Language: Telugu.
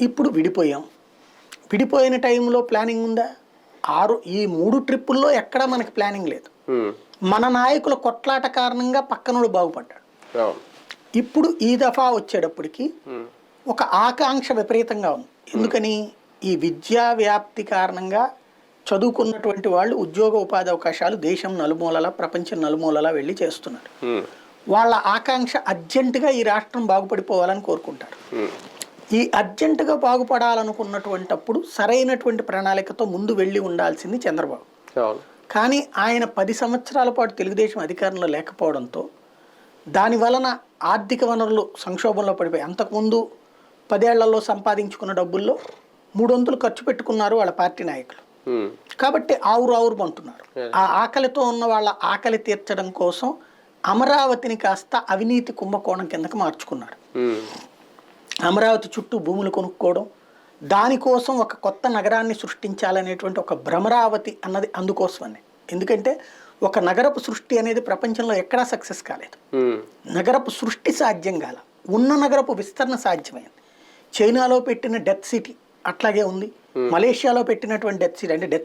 ఇప్పుడు విడిపోయాం. విడిపోయిన టైంలో ప్లానింగ్ ఉందా? ఆరు ఈ మూడు ట్రిప్పుల్లో ఎక్కడా మనకి ప్లానింగ్ లేదు. మన నాయకుల కొట్లాట కారణంగా పక్కనోడు బాగుపడ్డాడు. ఇప్పుడు ఈ దఫా వచ్చేటప్పటికి ఒక ఆకాంక్ష విపరీతంగా ఉంది. ఎందుకని? ఈ విద్యా వ్యాప్తి కారణంగా చదువుకున్నటువంటి వాళ్ళు ఉద్యోగ ఉపాధి అవకాశాలు దేశం నలుమూలలా ప్రపంచం నలుమూలలా వెళ్ళి చేస్తున్నారు. వాళ్ళ ఆకాంక్ష అర్జెంటుగా ఈ రాష్ట్రం బాగుపడిపోవాలని కోరుకుంటారు. ఈ అర్జెంటుగా బాగుపడాలనుకున్నటువంటప్పుడు సరైనటువంటి ప్రణాళికతో ముందు వెళ్ళి ఉండాల్సింది చంద్రబాబు. కానీ ఆయన పది సంవత్సరాల పాటు తెలుగుదేశం అధికారంలో లేకపోవడంతో దాని వలన ఆర్థిక వనరులు సంక్షోభంలో పడిపోయి అంతకుముందు పదేళ్ళలో సంపాదించుకున్న డబ్బుల్లో మూడొంతులు ఖర్చు పెట్టుకున్నారు వాళ్ళ పార్టీ నాయకులు. కాబట్టి ఆవురు ఆవురు పంటున్నారు ఆ ఆకలితో ఉన్న వాళ్ళ ఆకలి తీర్చడం కోసం అమరావతిని కాస్త అవినీతి కుంభకోణం కిందకి మార్చుకున్నారు. అమరావతి చుట్టూ భూములు కొనుక్కోవడం దానికోసం ఒక కొత్త నగరాన్ని సృష్టించాలనేటువంటి ఒక భ్రమరావతి అన్నది అందుకోసమని. ఎందుకంటే ఒక నగరపు సృష్టి అనేది ప్రపంచంలో ఎక్కడా సక్సెస్ కాలేదు. నగరపు సృష్టి సాధ్యం కాల. ఉన్న నగరపు విస్తరణ సాధ్యమైంది. చైనాలో పెట్టిన డెత్ సిటీ అట్లాగే ఉంది. మలేషియాలో పెట్టినటువంటి డెత్ సిటీ అంటే డెత్